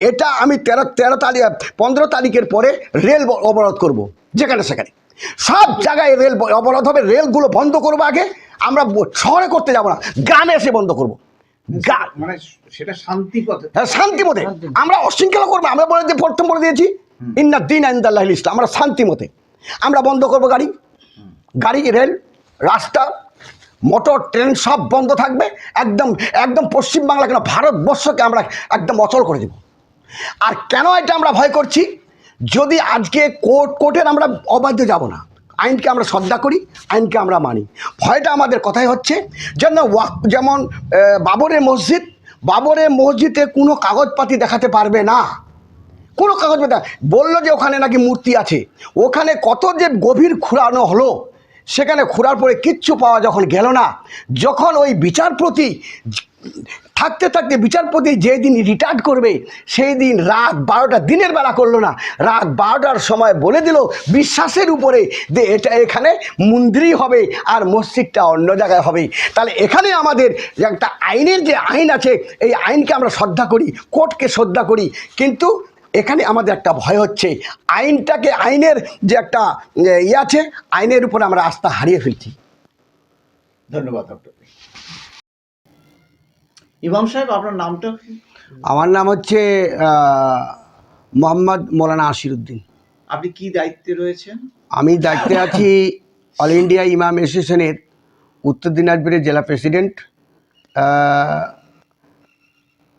এটা আমি তেরো তেরো তারিখ পনেরো তারিখের পরে রেল অবরোধ করব যেখানে সেখানে। সব জায়গায় রেল অবরোধ হবে রেলগুলো বন্ধ করব আগে আমরা শহরে করতে যাব না গ্রামে এসে বন্ধ করব। মানে সেটা শান্তি পথে। হ্যাঁ, শান্তি মতে। আমরা অশৃঙ্খলা করব আমরা বলে দিয়ে প্রথম বলে দিয়েছি ইন্না দিন আইন্দাল্লাহ ইসলাম আমরা শান্তি মতে। আমরা বন্ধ করব গাড়ি। গাড়ি রেল রাস্তা মোটর ট্রেন সব বন্ধ থাকবে একদম একদম পশ্চিমবাংলা কেন ভারতবর্ষকে আমরা একদম অচল করে দেব। আর কেন এটা আমরা ভয় করছি? যদি আজকে কোর্ট, কোর্টের আমরা অবাধ্য যাব না, আইনকে আমরা শ্রদ্ধা করি, আইনকে আমরা মানি। ভয়টা আমাদের কথাই হচ্ছে, যেন যেমন বাবরের মসজিদ বাবরের মসজিদে কোনো কাগজপাতি দেখাতে পারবে না। কোনো কাগজ বলল যে ওখানে নাকি মূর্তি আছে, ওখানে কত যে গভীর খুঁড়ানো হলো, সেখানে খুঁড়ার পরে কিচ্ছু পাওয়া যখন গেল না, যখন ওই বিচারপতি থাকতে থাকতে বিচারপতি যেদিন রিটায়ার্ড করবে সেই দিন রাত বারোটা দিনের বেলা করল না। রাত বারোটার সময় বলে দিল, বিশ্বাসের উপরে যে এটা এখানে মন্দিরই হবে আর মসজিদটা অন্য জায়গায় হবে। তাহলে এখানে আমাদের একটা আইনের যে আইন আছে, এই আইনকে আমরা শ্রদ্ধা করি, কোর্টকে শ্রদ্ধা করি। কিন্তু এখানে আমাদের একটা ভয় হচ্ছে। আইনটাকে আইনের যে একটা ইয়ে আছে, আইনের উপর আমরা আস্থা হারিয়ে ফেলছি। ধন্যবাদ আপনাকে ইমাম সাহেব আপনার নামটা? আমার নাম হচ্ছে মোহাম্মদ মৌলানা আশিরুদ্দিন। আপনি কি দায়িত্বে রয়েছেন? আমি দায়িত্বে আছি অল ইন্ডিয়া ইমাম অ্যাসোসিয়েশনের উত্তর দিনাজপুরের জেলা প্রেসিডেন্ট।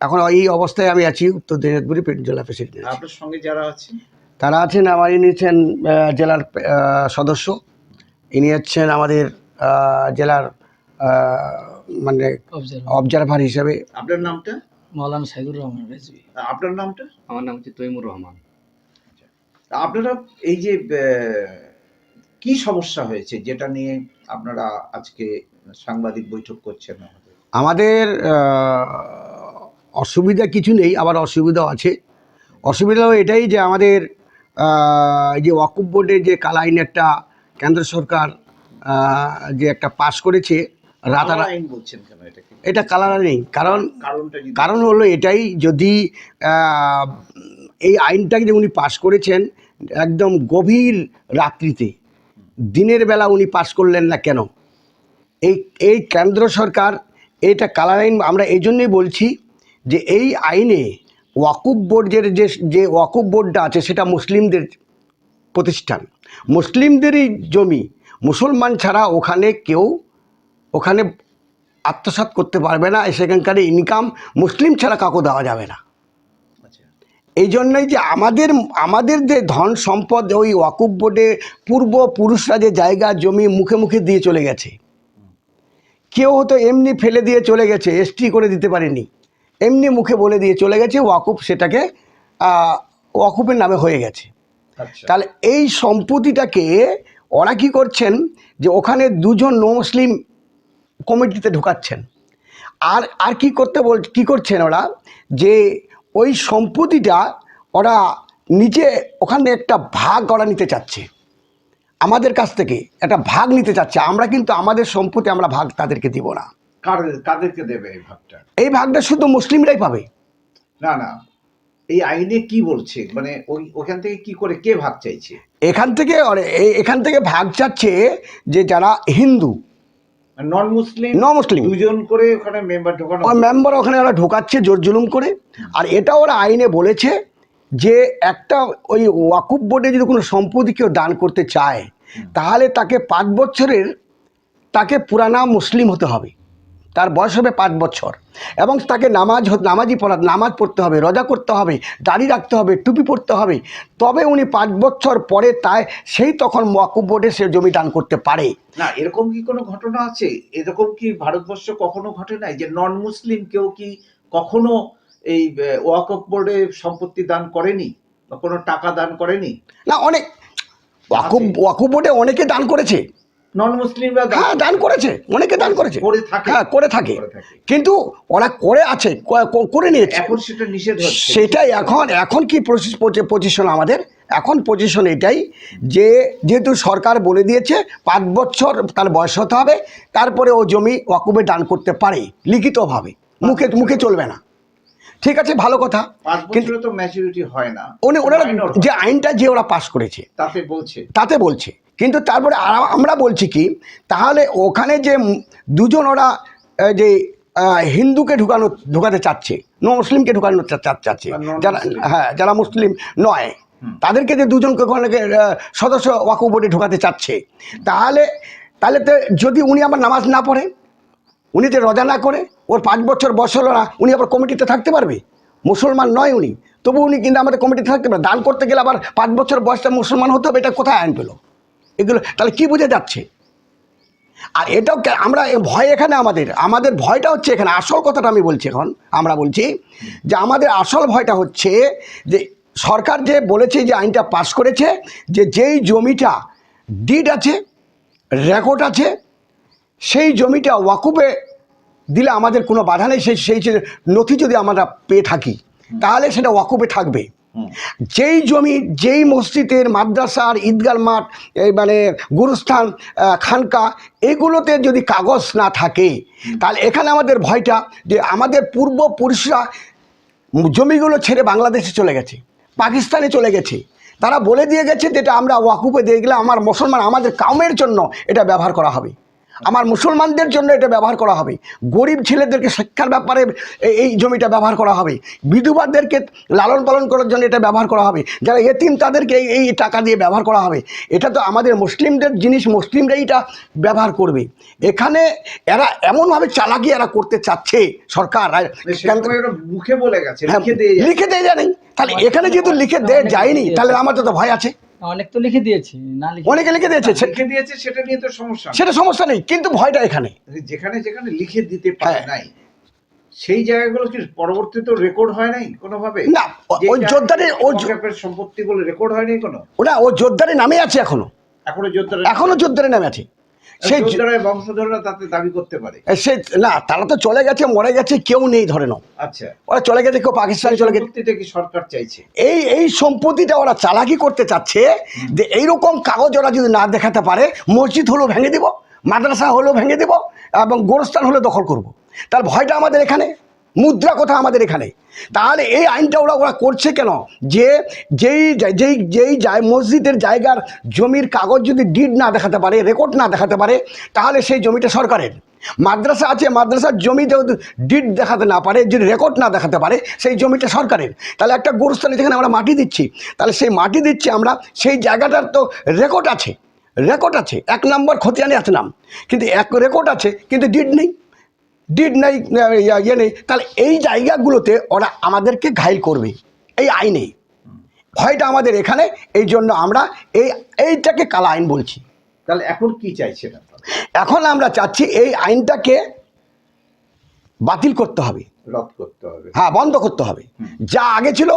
এখন এই অবস্থায় আমি আছি উত্তর দিনাজপুরের জেলা প্রেসিডেন্ট। আপনার সঙ্গে যারা আছেন? তারা আছেন আমার ইনি হচ্ছেন জেলার সদস্য। ইনি হচ্ছেন আমাদের জেলার মানে অবজারভার হিসেবে। আপনার নামটা? মৌলানা সাইদুর রহমান রেজবি আপনার নামটা? আমার নাম হচ্ছে তৈমুর রহমান। আপনারা এই যে আহ, কি সমস্যা হয়েছে যেটা নিয়ে আপনারা আজকে সাংবাদিক বৈঠক করছেন আমাদের? আমাদের অসুবিধা কিছু নেই আবার অসুবিধাও আছে। অসুবিধা হলো এটাই যে আমাদের এই যে ওয়াকুব বোর্ডের যে কালা আইন একটা কেন্দ্র সরকার যে একটা পাশ করেছে এটা কালার নেই কারণ কারণ হলো এটাই যদি এই আইনটাকে যে উনি পাশ করেছেন একদম গভীর রাত্রিতে দিনের বেলা উনি পাশ করলেন না কেন? এই এই কেন্দ্র সরকার এটা কালার আইন আমরা এই জন্যই বলছি যে এই আইনে ওয়াকুব বোর্ডের যে যে ওয়াকুব বোর্ডটা আছে সেটা মুসলিমদের প্রতিষ্ঠান। মুসলিমদেরই জমি মুসলমান ছাড়া ওখানে কেউ ওখানে আত্মসাৎ করতে পারবে না সেখানকার ইনকাম মুসলিম ছাড়া কাউকে দেওয়া যাবে না। আচ্ছা। এই জন্যই যে আমাদের আমাদের যে ধন সম্পদ ওই ওয়াকুব বোর্ডে পূর্বপুরুষরা যে জায়গা জমি মুখে মুখে দিয়ে চলে গেছে। কেউ হয়তো এমনি ফেলে দিয়ে চলে গেছে এসটি করে দিতে পারেনি। এমনি মুখে বলে দিয়ে চলে গেছে ওয়াকুব সেটাকে ওয়াকুবের নামে হয়ে গেছে। আচ্ছা। তাহলে এই সম্পত্তিটাকে ওরা কি করছেন যে ওখানে দুজন নো মুসলিম কমিটিতে ঢুকাচ্ছেন। আর আর কি করতে বল কি করছেন ওরা? যে ওই সম্পত্তিটা ওরা নিচে ওখানে একটা ভাগ ওরা নিতে চাচ্ছে। আমাদের কাছ থেকে একটা ভাগ নিতে চাচ্ছে। আমরা কিন্তু আমাদের সম্পত্তি আমরা ভাগ তাদেরকে দিব না। কাদেরকে দেবে এই ভাগটা? এই ভাগটা শুধু মুসলিমরাই পাবে। না না। এই আইনে কি বলছে? মানে ওই ওখান থেকে কি করে কে ভাগ চাইছে? এখান থেকে এখান থেকে ভাগ চাচ্ছে যে যারা হিন্দু নন মুসলিম ন মুসলিম দুজন করে ওখানে মেম্বার ঢোকানো মেম্বার ওখানে ওরা ঢোকাচ্ছে জোর জুলুম করে। আর এটা ওরা আইনে বলেছে যে একটা ওই ওয়াকুব বোর্ডে যদি কোনো সম্পত্তি কেউ দান করতে চায় তাহলে তাকে পাঁচ বছরের তাকে পুরানা মুসলিম হতে হবে। তার বয়স হবে পাঁচ বছর। এবং তাকে নামাজ নামাজি পড়া নামাজ পড়তে হবে রোজা করতে হবে দাড়ি রাখতে হবে টুপি পড়তে হবে। তবে উনি পাঁচ বছর পরে তাই সেই তখন ওয়াকুব বোর্ডে সে জমি দান করতে পারে। না এরকম কি কোনো ঘটনা আছে? এরকম কি ভারতবর্ষ কখনো ঘটে নাই যে নন মুসলিম কেউ কি কখনো এই ওয়াকফ বোর্ডে সম্পত্তি দান করেনি? বা কোনো টাকা দান করেনি? না অনেক ওয়াকুব ওয়াকুব বোর্ডে অনেকে দান করেছে। নন মুসলিমরা হ্যাঁ দান করেছে। অনেকে দান করেছে। করে হ্যাঁ করে থাকে। কিন্তু ওরা করে আছে করে নিয়েছে। এখন সেটা নিষেধ সেটাই এখন এখন কি পজিশন আমাদের? এখন পজিশন এটাই যে যেহেতু সরকার বলে দিয়েছে পাঁচ বছর তার বয়স হতে হবে তারপরে ও জমি ওয়াকুবে দান করতে পারে লিখিতভাবে। মুখে মুখে চলবে না। ঠিক আছে ভালো কথা। কিন্তু তো ম্যাচুরিটি হয় না। উনি ওনারা যে আইনটা যে ওরা পাশ করেছে তাতে বলছে। তাতে বলছে। কিন্তু তারপরে আমরা বলছি কি তাহলে ওখানে যে দুজন ওরা যে হিন্দুকে ঢুকানো ঢুকাতে চাচ্ছে ন মুসলিমকে ঢুকানো চাচ্ছে যারা হ্যাঁ যারা মুসলিম নয় তাদেরকে যে দুজনকে ওখানে সদস্য ওয়াকু বোর্ডে ঢুকাতে চাচ্ছে তাহলে তাহলে তো যদি উনি আবার নামাজ না পড়ে উনি যে রজা না করে ওর পাঁচ বছর বয়স হলো না উনি আবার কমিটিতে থাকতে পারবে? মুসলমান নয় উনি তবু উনি কিন্তু আমাদের কমিটিতে থাকতে পারে দান করতে গেলে আবার পাঁচ বছর বয়সটা মুসলমান হতে হবে এটা কোথায় আইন পেল? এগুলো, তাহলে কি বোঝা যাচ্ছে আর এটাও আমরা ভয় এখানে আমাদের আমাদের ভয়টা হচ্ছে এখানে, আসল কথাটা আমি বলছি এখন, আমরা বলছি যে আমাদের আসল ভয়টা হচ্ছে যে সরকার যে বলেছে যে আইনটা পাস করেছে, যে যেই জমিটা ডিড আছে রেকর্ড আছে, সেই জমিটা ওয়াকুবে দিলে আমাদের কোনো বাধা নেই, সেই সেই নথি যদি আমরা পেয়ে থাকি, তাহলে সেটা ওয়াকুবে থাকবে। যেই জমি যেই মসজিদের মাদ্রাসার ঈদগার মাঠ এই মানে গুরুস্থান খানকা এগুলোতে যদি কাগজ না থাকে তাহলে এখানে আমাদের ভয়টা যে আমাদের পূর্বপুরুষরা জমিগুলো ছেড়ে বাংলাদেশে চলে গেছে পাকিস্তানে চলে গেছে। তারা বলে দিয়ে গেছে যে এটা আমরা ওয়াকুপে দিয়ে গেলে আমার মুসলমান আমাদের কামের জন্য এটা ব্যবহার করা হবে। আমার মুসলমানদের জন্য এটা ব্যবহার করা হবে। গরিব ছেলেদেরকে শিক্ষার ব্যাপারে এই- জমিটা ব্যবহার করা হবে। বিধবাদেরকে লালন পালন করার জন্য এটা ব্যবহার করা হবে। যারা এতিম তাদেরকে এই এই টাকা দিয়ে ব্যবহার করা হবে। এটা তো আমাদের মুসলিমদের জিনিস মুসলিমরাই এটা ব্যবহার করবে। এখানে এরা এমনভাবে চালাকি এরা করতে চাচ্ছে সরকার মানে মুখে বলে গেছে হ্যাঁ, লিখে দিয়ে জানেন তাহলে এখানে যেহেতু লিখে দেয় যায়নি তাহলে আমার তো ভয় আছে। অনেক তো লিখে দিয়েছি না লিখে অনেকে লিখে দিয়েছে সে- লিখে দিয়েছে সেটা নিয়ে তো সমস্যা। সেটা সমস্যা নেই কিন্তু ভয়টা এখানে। যেখানে যেখানে লিখে দিতে পারে হ্যাঁ। নাই সেই জায়গাগুলো কি পরবর্তীতে রেকর্ড হয় নাই কোনোভাবে? না, ও- ওই যোদ্ধারে ও- সম্পত্তি বলে রেকর্ড হয়নি কোনো ওটা ও যোদ্ধারে নামে আছে এখনও। এখনও যোদ্ধারে এখনও যোদ্ধারে নামে আছে। সেই বংশধররা তাতে দাবি করতে পারে। সে না তারা তো চলে গেছে মরে গেছে কেউ নেই ধরে নাও। আচ্ছা। ওরা চলে গেছে কেউ পাকিস্তানে চলে গেছে। কি সরকার চাইছে? এই এই সম্পত্তিটা ওরা চালাকি করতে চাচ্ছে যে এইরকম কাগজ ওরা যদি না দেখাতে পারে মসজিদ হলো ভেঙে দিব মাদ্রাসা হলো ভেঙে দিব এবং গোরস্থান হলে দখল করব। তার ভয়টা আমাদের এখানে। মুদ্রা কথা আমাদের এখানে। তাহলে এই আইনটা ওরা ওরা করছে কেন? যে যেই যেই যেই জায় মসজিদের জায়গার জমির কাগজ যদি ডিড না দেখাতে পারে, রেকর্ড না দেখাতে পারে, তাহলে সেই জমিটা সরকারের। মাদ্রাসা আছে, মাদ্রাসার জমি যদি ডিড দেখাতে না পারে, যদি রেকর্ড না দেখাতে পারে, সেই জমিটা সরকারের। তাহলে একটা গোরস্থানে যেখানে আমরা মাটি দিচ্ছি, তাহলে সেই মাটি দিচ্ছি আমরা, সেই জায়গাটার তো রেকর্ড আছে। রেকর্ড আছে। এক নম্বর খতিয়ানে আছে নাম। কিন্তু এক রেকর্ড আছে, কিন্তু ডিড নেই। ডিড নাই ইয়ে নেই। তাহলে এই জায়গাগুলোতে ওরা আমাদেরকে ঘাইল করবে। এই আইনে ভয়টা আমাদের এখানে এই জন্য আমরা এই এইটাকে কালা আইন বলছি। তাহলে এখন কি চাইছে এখন আমরা চাচ্ছি এই আইনটাকে বাতিল করতে হবে। রদ করতে হবে। হ্যাঁ বন্ধ করতে হবে। যা আগে ছিল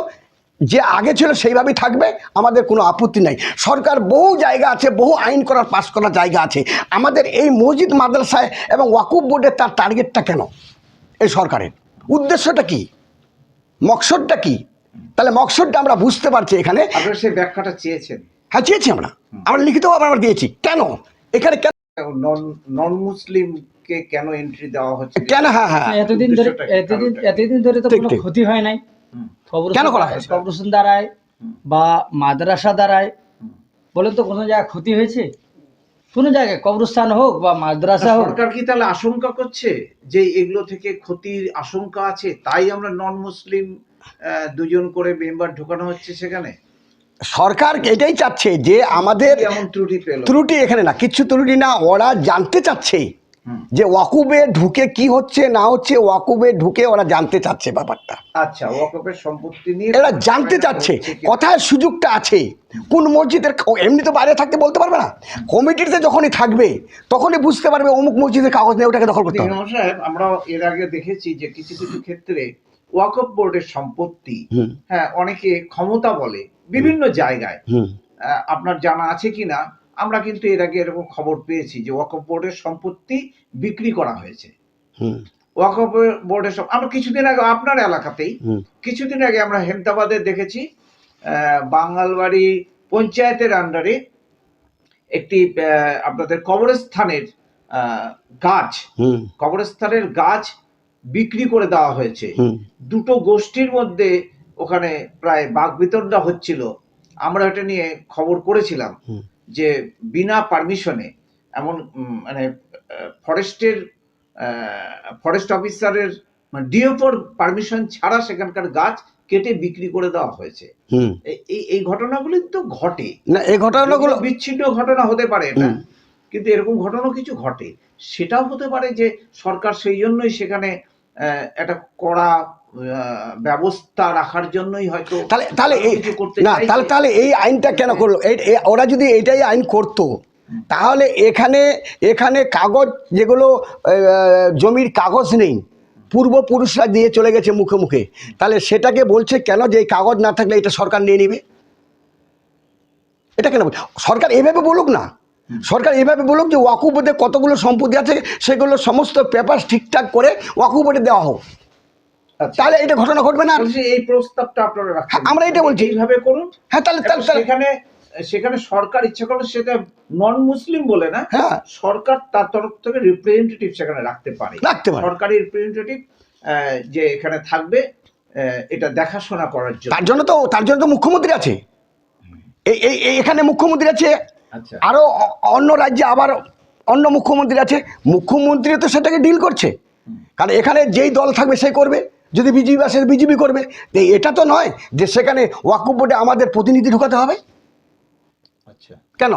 যে আগে ছিল সেইভাবেই থাকবে আমাদের কোনো আপত্তি নাই। সরকার বহু জায়গা আছে বহু আইন করার পাশ করার জায়গা আছে। আমাদের এই মসজিদ মাদ্রাসায় এবং ওয়াকুব বোর্ডের তার টার্গেটটা কেন? এই সরকারের। উদ্দেশ্যটা কি? মকসদটা কি? তাহলে মকসদটা আমরা বুঝতে পারছি এখানে। আপনারা সেই ব্যাখ্যাটা চেয়েছেন। হ্যাঁ চেয়েছি আমরা। আমরা লিখিত আমরা দিয়েছি। কেন? এখানে কেন নন নন মুসলিমকে কেন এন্ট্রি দেওয়া হচ্ছে? কেন? হ্যাঁ হ্যাঁ। এতদিন ধরে এতদিন এতদিন ধরে তো কোনো ক্ষতি হয় নাই। কেন করা হয়েছে? কবরস্থান দ্বারায় বা মাদ্রাসা দ্বারায়। বলেন তো কোনো জায়গায় ক্ষতি হয়েছে কোনো জায়গায় কবরস্থান হোক বা মাদ্রাসা হোক সরকার কি তাহলে আশঙ্কা করছে যে এগুলো থেকে ক্ষতির আশঙ্কা আছে তাই আমরা নন মুসলিম দুজন করে মেম্বার ঢোকানো হচ্ছে সেখানে সরকার এটাই চাচ্ছে যে আমাদের এমন ত্রুটি ত্রুটি এখানে না কিচ্ছু ত্রুটি না ওরা জানতে চাচ্ছে। যে ওয়াকুবে ঢুকে কি হচ্ছে না হচ্ছে ওয়াকুবে ঢুকে ওরা জানতে চাচ্ছে ব্যাপারটা। আচ্ছা ওয়াকুবের সম্পত্তি নিয়ে এরা জানতে চাচ্ছে হচ্ছে কি? কোথায় সুযোগটা আছে। কোন মসজিদের এমনি তো বাইরে থাকতে বলতে পারবে না? কমিটিতে যখনই থাকবে তখনই বুঝতে পারবে অমুক মসজিদের কাগজ নিয়ে ওটাকে দখল করতে হবে। সাহেব আমরা এর আগে দেখেছি যে কিছু কিছু ক্ষেত্রে ওয়াকফ বোর্ডের সম্পত্তি হ্যাঁ অনেকে ক্ষমতা বলে বিভিন্ন জায়গায়। আপনার জানা আছে কিনা? আমরা কিন্তু এর আগে এরকম খবর পেয়েছি যে ওয়াকফ বোর্ডের সম্পত্তি বিক্রি করা হয়েছে। হুম। ওয়াকফ বোর্ডের সব আমরা কিছুদিন আগে আপনার এলাকাতেই কিছুদিন আগে আমরা হেমতাবাদে দেখেছি বাঙালবাড়ি পঞ্চায়েতের আন্ডারে একটি আপনাদের কবরস্থানের আহ, গাছ হুম। কবরস্থানের গাছ বিক্রি করে দেওয়া হয়েছে। হুম। দুটো গোষ্ঠীর মধ্যে ওখানে প্রায় বাঘ বাগবিতণ্ডা হচ্ছিল। আমরা এটা নিয়ে খবর করেছিলাম। যে বিনা পারমিশনে এমন মানে ফরেস্টের ফরেস্ট অফিসারের ডিওপর পারমিশন ছাড়া সেখানকার গাছ কেটে বিক্রি করে দেওয়া হয়েছে। এই- এই ঘটনাগুলি তো ঘটে। না এই ঘটনাগুলো বিচ্ছিন্ন ঘটনা হতে পারে এটা কিন্তু এরকম ঘটনা কিছু ঘটে। সেটাও হতে পারে যে সরকার সেই জন্যই সেখানে আহ, একটা কড়া ব্যবস্থা রাখার জন্যই হয়তো তাহলে তাহলে এই না তাহলে তাহলে এই আইনটা কেন করল? এই এই- ওরা যদি এইটাই আইন করতো তাহলে এখানে এখানে কাগজ যেগুলো জমির কাগজ নেই পূর্বপুরুষরা দিয়ে চলে গেছে মুখে মুখে তাহলে সেটাকে বলছে কেন যে এই কাগজ না থাকলে এটা সরকার নিয়ে নিবে? এটা কেন সরকার এভাবে বলুক না। সরকার এভাবে বলুক যে ওয়াকুবোর্ডে কতগুলো সম্পত্তি আছে সেগুলো সমস্ত পেপার ঠিকঠাক করে ওয়াকুবোর্ডে দেওয়া হোক। তাহলে এটা ঘটনা ঘটবে না এই প্রস্তাবটা আপনারা রাখছেন হ্যাঁ, আমরা এটা বলছি। এইভাবে করুন। হ্যাঁ তাহলে তাহলে সেখানে সেখানে সরকার ইচ্ছা করলে সেটা নন মুসলিম বলে না হ্যাঁ। সরকার তার তরফ থেকে রিপ্রেজেন্টেটিভ সেখানে রাখতে পারে। রাখতে পারে। সরকারি রিপ্রেজেন্টেটিভ যে এখানে থাকবে এটা দেখাশোনা করার জন্য। তার জন্য তো তার জন্য তো মুখ্যমন্ত্রী আছে। এই এই এই- এখানে মুখ্যমন্ত্রী আছে। আচ্ছা। আরও অন্য রাজ্যে আবার অন্য মুখ্যমন্ত্রী আছে। মুখ্যমন্ত্রী তো সেটাকে ডিল করছে। কারণ এখানে যেই দল থাকবে সে করবে। যদি বিজেপি আসে বিজেপি করবে। এটা তো নয় যে সেখানে ওয়াকুব বোর্ডে আমাদের প্রতিনিধি ঢুকাতে হবে। আচ্ছা। কেন?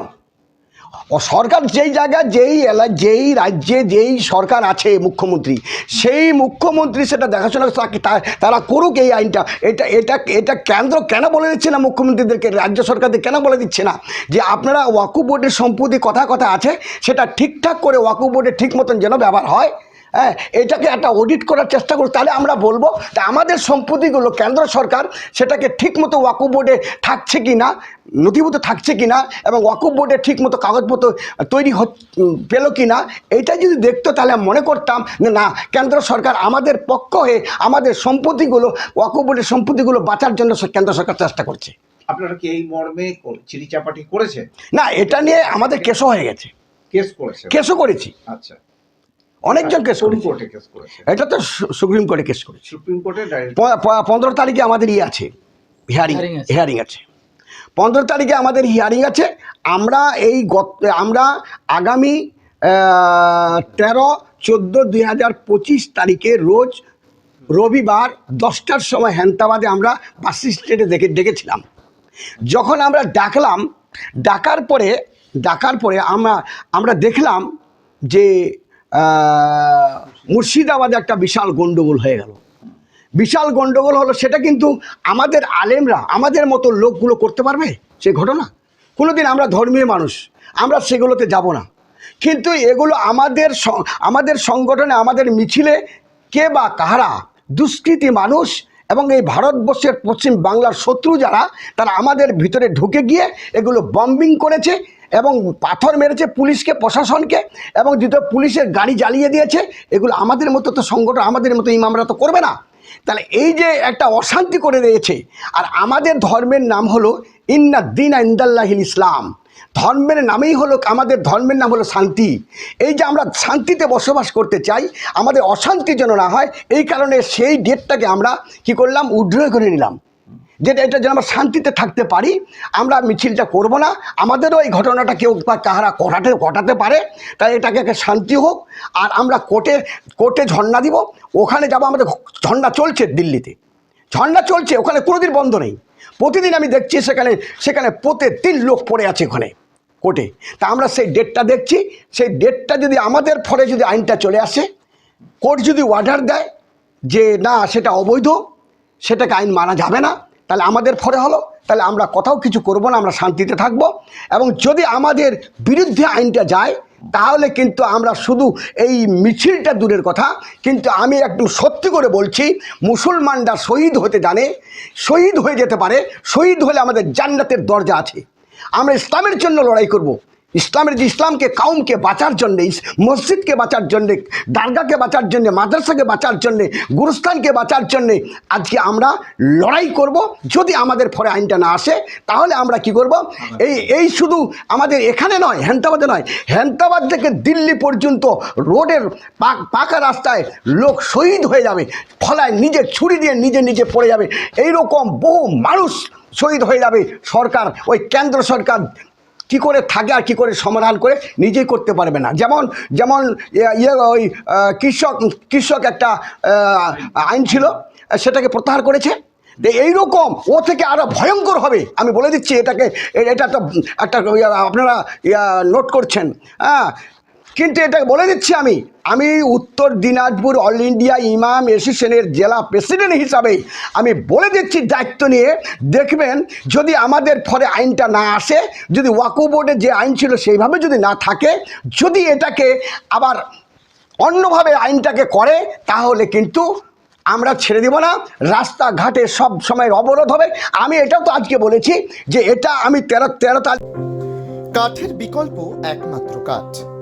ও সরকার যেই জায়গায় যেই এলা যেই রাজ্যে যেই সরকার আছে মুখ্যমন্ত্রী সেই মুখ্যমন্ত্রী সেটা দেখাশোনা তারা করুক এই আইনটা। এটা এটা এটা কেন্দ্র কেন বলে দিচ্ছে না মুখ্যমন্ত্রীদেরকে? রাজ্য সরকারদের কেন বলে দিচ্ছে না? যে আপনারা ওয়াকু বোর্ডের সম্পত্তি কথা কথা আছে সেটা ঠিকঠাক করে ওয়াকু বোর্ডে ঠিক মতন যেন ব্যবহার হয়। হ্যাঁ এটাকে একটা অডিট করার চেষ্টা করুন তাহলে আমরা বলব তা আমাদের সম্পত্তিগুলো কেন্দ্র সরকার সেটাকে ঠিক মতো ওয়াকুব বোর্ডে থাকছে কি না নথিভুক্ত থাকছে কি না এবং ওয়াকুব বোর্ডে ঠিক মতো কাগজপত্র তৈরি পেল কি না এইটা যদি দেখতো তাহলে আমি মনে করতাম যে না কেন্দ্র সরকার আমাদের পক্ষ হয়ে আমাদের সম্পত্তিগুলো ওয়াকুব বোর্ডের সম্পত্তিগুলো বাঁচার জন্য কেন্দ্র সরকার চেষ্টা করছে। আপনারা কি এই মর্মে কর- চিঠিচাপাটি করেছেন? না এটা নিয়ে আমাদের কেসও হয়ে গেছে। কেস করেছেন? কেসও করেছি। আচ্ছা। অনেকজন কেস কোন করেছি কোর্টে কেস করেছেন এটা তো সু- সুপ্রিম কোর্টে কেস করেছি। সুপ্রিম কোর্টে পনেরো তারিখে আমাদের ইয়ে আছে হিয়ারিং আছে। হিয়ারিং আছে। পনেরো তারিখে আমাদের হিয়ারিং আছে। আমরা এই গত আমরা আগামী তেরো চোদ্দ দুই হাজার পঁচিশ তারিখে রোজ রবিবার দশটার সময় হেন্তাবাদে আমরা বাস স্ট্যান্ডে দেখে ডেকেছিলাম যখন আমরা ডাকলাম ডাকার পরে ডাকার পরে আমরা আমরা দেখলাম যে মুর্শিদাবাদে একটা বিশাল গণ্ডগোল হয়ে গেল। বিশাল গণ্ডগোল হলো সেটা কিন্তু আমাদের আলেমরা, আমাদের মতো লোকগুলো করতে পারবে সেই ঘটনা? কোনোদিন আমরা ধর্মীয় মানুষ, আমরা সেগুলোতে যাব না। কিন্তু এগুলো আমাদের আমাদের সংগঠনে, আমাদের মিছিলে কে বা কাহারা দুষ্কৃতী মানুষ এবং এই ভারতবর্ষের পশ্চিম বাংলার শত্রু যারা, তারা আমাদের ভিতরে ঢুকে গিয়ে এগুলো বম্বিং করেছে এবং পাথর মেরেছে পুলিশকে, প্রশাসনকে, এবং দ্বিতীয় পুলিশের গাড়ি জ্বালিয়ে দিয়েছে, এগুলো আমাদের মতো তো সংগঠন, আমাদের মতো ইমামরা তো করবে না। তাহলে এই যে একটা অশান্তি করে দিয়েছে, আর আমাদের ধর্মের নাম হলো ইন্না দিন ইন্দাল্লাহিল ইসলাম। ধর্মের নামেই হলো, আমাদের ধর্মের নাম হলো শান্তি। এই যে আমরা শান্তিতে বসবাস করতে চাই, আমাদের অশান্তি যেন না হয়, এই কারণে সেই ডেটটাকে আমরা কি করলাম উড্র করে নিলাম। যেটা এটা যেন আমরা শান্তিতে থাকতে পারি, আমরা মিছিলটা করব না। আমাদেরও এই ঘটনাটা কেউ বা কাহারা ঘটাতে ঘটাতে পারে, তাই এটাকে একটা শান্তি হোক। আর আমরা কোর্টে কোর্টে ঝর্ণা দিব, ওখানে যাব, আমাদের ঝর্ণা চলছে দিল্লিতে। ঝর্ণা চলছে, ওখানে কোনোদিন বন্ধ নেই। প্রতিদিন আমি দেখছি সেখানে সেখানে প্রতিদিন লোক পড়ে আছে ওখানে, কোর্টে। তা আমরা সেই ডেটটা দেখছি, সেই ডেটটা যদি আমাদের ফলে যদি আইনটা চলে আসে, কোর্ট যদি অর্ডার দেয় যে না, সেটা অবৈধ, সেটাকে আইন মানা যাবে না। তাহলে আমাদের ফরে হলো, তাহলে আমরা কোথাও কিছু করব না, আমরা শান্তিতে থাকব। এবং যদি আমাদের বিরুদ্ধে আইনটা যায়, তাহলে কিন্তু আমরা শুধু এই মিছিলটা দূরের কথা, কিন্তু আমি একটু সত্যি করে বলছি, মুসলমানরা শহীদ হতে জানে, শহীদ হয়ে যেতে পারে, শহীদ হলে আমাদের জান্নাতের দরজা আছে। আমরা ইসলামের জন্য লড়াই করব। ইসলামের যে ইসলামকে, কাউমকে বাঁচার জন্যে মসজিদকে বাঁচার জন্যে দারগাকে বাঁচার জন্যে, মাদ্রাসাকে বাঁচার জন্যে, গুরুস্থানকে বাঁচার জন্যে আজকে আমরা লড়াই করব। যদি আমাদের ফরে আইনটা না আসে, তাহলে আমরা কি করব? এই এই শুধু আমাদের এখানে নয়, হেন্তাবাদে নয়, হেন্তাবাদ থেকে দিল্লি পর্যন্ত রোডের পাকা রাস্তায় লোক শহীদ হয়ে যাবে, ফলায় নিজের ছুরি দিয়ে নিজে নিজে পড়ে যাবে। এই রকম বহু মানুষ শহীদ হয়ে যাবে সরকার, ওই কেন্দ্র সরকার কি করে থাকে আর কি করে সমাধান করে নিজেই করতে পারবে না। যেমন যেমন ইয়ে- ওই কৃষক কৃষক একটা আইন ছিল, সেটাকে প্রত্যাহার করেছে। এই এইরকম ও থেকে আরও ভয়ঙ্কর হবে, আমি বলে দিচ্ছি এটাকে এটা একটা আপনারা নোট করছেন। হ্যাঁ কিন্তু এটা বলে দিচ্ছি আমি আমি উত্তর দিনাজপুর অল ইন্ডিয়া ইমাম এসোসিয়েশনের জেলা প্রেসিডেন্ট হিসাবে আমি বলে দিচ্ছি দায়িত্ব নিয়ে, দেখবেন যদি আমাদের ফলে আইনটা না আসে, যদি ওয়াকু বোর্ডের যে আইন ছিল সেইভাবে যদি না থাকে, যদি এটাকে আবার অন্যভাবে আইনটাকে করে, তাহলে কিন্তু আমরা ছেড়ে দেব না, রাস্তাঘাটে সব সময় অবরোধ হবে। আমি এটাও তো আজকে বলেছি যে এটা আমি তেরো তেরো তারিখ কাঠের বিকল্প একমাত্র কাঠ।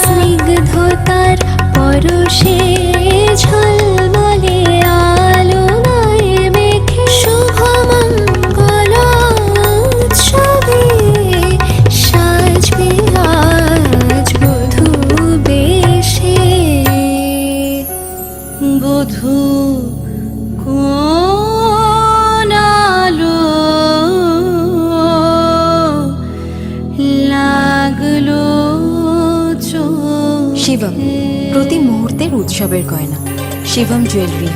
স্নিগ্ধতার পরশে প্রতি